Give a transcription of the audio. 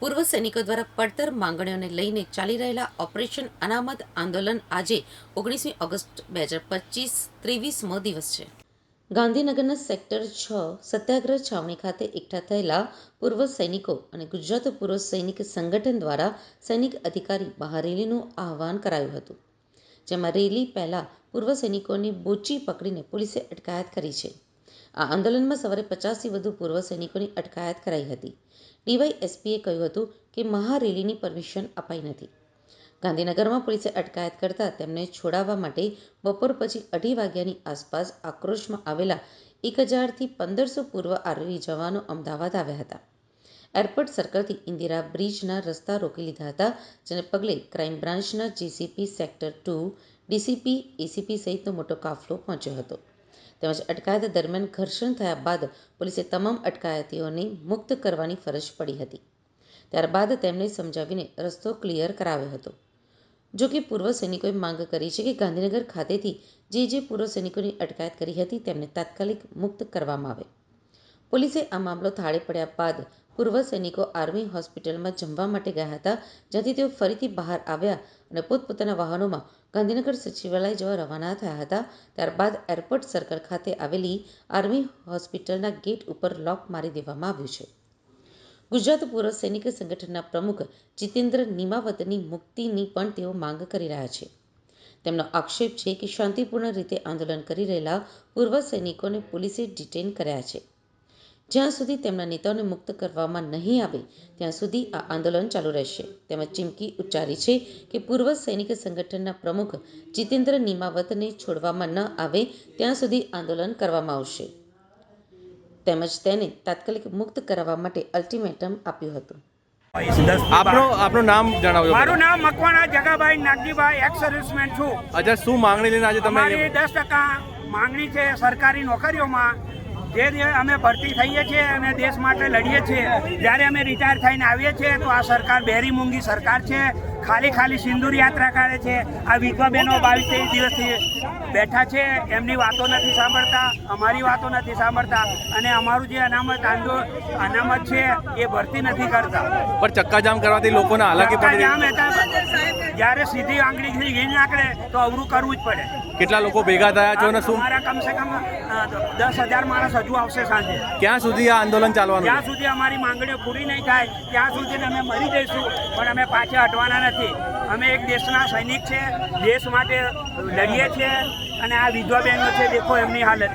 પૂર્વ સૈનિકો દ્વારા પડતર માંગણીઓને લઈને ચાલી રહેલા ઓપરેશન અનામત આંદોલન આજે ઓગણીસમી ઓગસ્ટ બે હજાર પચીસ ત્રેવીસમો દિવસ છે. ગાંધીનગરના સેક્ટર છ સત્યાગ્રહ છાવણી ખાતે એકઠા થયેલા પૂર્વ સૈનિકો અને ગુજરાત પૂર્વ સૈનિક સંગઠન દ્વારા સૈનિક અધિકારી બહાર રેલીનું આહવાન કરાયું હતું, જેમાં રેલી પહેલા પૂર્વ સૈનિકોની બોચી પકડીને પોલીસે અટકાયત કરી છે. આ આંદોલનમાં સવારે પચાસથી વધુ પૂર્વ સૈનિકોની અટકાયત કરાઈ હતી. ડીવાયએસપીએ કહ્યું હતું કે મહારેલીની પરમિશન અપાઈ નથી. ગાંધીનગરમાં પોલીસે અટકાયત કરતા તેમને છોડાવવા માટે બપોર પછી અઢી વાગ્યાની આસપાસ આક્રોશમાં આવેલા એક હજારથી પંદરસો પૂર્વ આર્મી જવાનો અમદાવાદ આવ્યા હતા. એરપોર્ટ સર્કલથી ઇન્દિરા બ્રિજના રસ્તા રોકી લીધા હતા, જેને પગલે ક્રાઇમ બ્રાન્ચના JCP sector two, DCP, ACP સહિતનો મોટો કાફલો પહોંચ્યો હતો. તેમજ અટકાયત દરમિયાન ઘર્ષણ થયા બાદ પોલીસે તમામ અટકાયતીઓને મુક્ત કરવાની ફરજ પડી હતી. ત્યારબાદ તેમને સમજાવીને રસ્તો ક્લિયર કરાવ્યો હતો. જો કે પૂર્વ સૈનિકોએ માંગ કરી છે કે ગાંધીનગર ખાતેથી જે જે પૂર્વ સૈનિકોની અટકાયત કરી હતી તેમને તાત્કાલિક મુક્ત કરવામાં આવે. પોલીસે આ મામલો થાળે પડ્યા બાદ પૂર્વ સૈનિકો આર્મી હોસ્પિટલમાં જમવા માટે ગયા હતા, જ્યાંથી તેઓ ફરીથી બહાર આવ્યા અને પોતપોતાના વાહનોમાં ગાંધીનગર સચિવાલય જવા રવાના થયા હતા. ત્યારબાદ એરપોર્ટ સર્કલ ખાતે આવેલી આર્મી હોસ્પિટલના ગેટ ઉપર લોક મારી દેવામાં આવ્યું છે. ગુજરાત પૂર્વ સૈનિક સંગઠનના પ્રમુખ જીતેન્દ્ર નિમાવતની મુક્તિની પણ તેઓ માંગ કરી રહ્યા છે. તેમનો આક્ષેપ છે કે શાંતિપૂર્ણ રીતે આંદોલન કરી રહેલા પૂર્વ સૈનિકોને પોલીસે ડિટેન કર્યા છે. જ્યાં સુધી તેમના નેતાઓને મુક્ત કરવામાં નહીં આવે ત્યાં સુધી આ આંદોલન ચાલુ રહેશે. તેમજ ચીમકી ઉચ્ચારી છે કે પૂર્વ સૈનિક સંગઠનના પ્રમુખ જીતેન્દ્ર નિમાવતને છોડવામાં ન આવે ત્યાં સુધી આંદોલન કરવામાં આવશે. તેમજ તેને તાત્કાલિક મુક્ત કરાવવા માટે અલ્ટિમેટમ આપ્યું હતું. આપનો આપનું નામ જણાવજો મારું નામ મકવાણા જગાભાઈ નાગજીભાઈ એક્સ સર્વિસમેન છું. અચ્છા શું માંગણી લઈને આજે તમે અમારી દસ ટકા માંગણી છે સરકારી નોકરીઓમાં. જે અમે ભરતી થઈએ છીએ અને દેશ માટે લડીએ છીએ. જ્યારે અમે રિટાયર થઈને આવીએ છીએ તો આ સરકાર બેરી મૂંગી સરકાર છે. ખાલી ખાલી સિંદૂર યાત્રા કાઢે છે. આ વિધવા બહેનો બાવીસ ત્રેવીસ દિવસથી બેઠા છે. એમની વાતો નથી સાંભળતા અમારી વાતો નથી સાંભળતા. અને અમારું જે અનામત આંદો અનામત છે એ ભરતી નથી કરતા. પણ ચક્કાજામ કરવાથી લોકોને હાલાકી પડી જામ હતા જ્યારે સીધી આંગળીથી ઘી નાખે તો અવરું કરવું જ પડે. કેટલા લોકો ભેગા થયા છો અને શું? અમારા કમસે કમ દસ હજાર માણસ હજુ આવશે સાંજે. ક્યાં સુધી આ આંદોલન ચાલવાનું? જ્યાં સુધી અમારી માંગણીઓ પૂરી નહીં થાય ત્યાં સુધી અમે મરી જઈશું. પણ અમે પાછા હટવાના નથી. અમે એક દેશના સૈનિક છે દેશ માટે લડીએ છીએ અને આ વિધવા બહેનો છે દેખો એમની હાલત.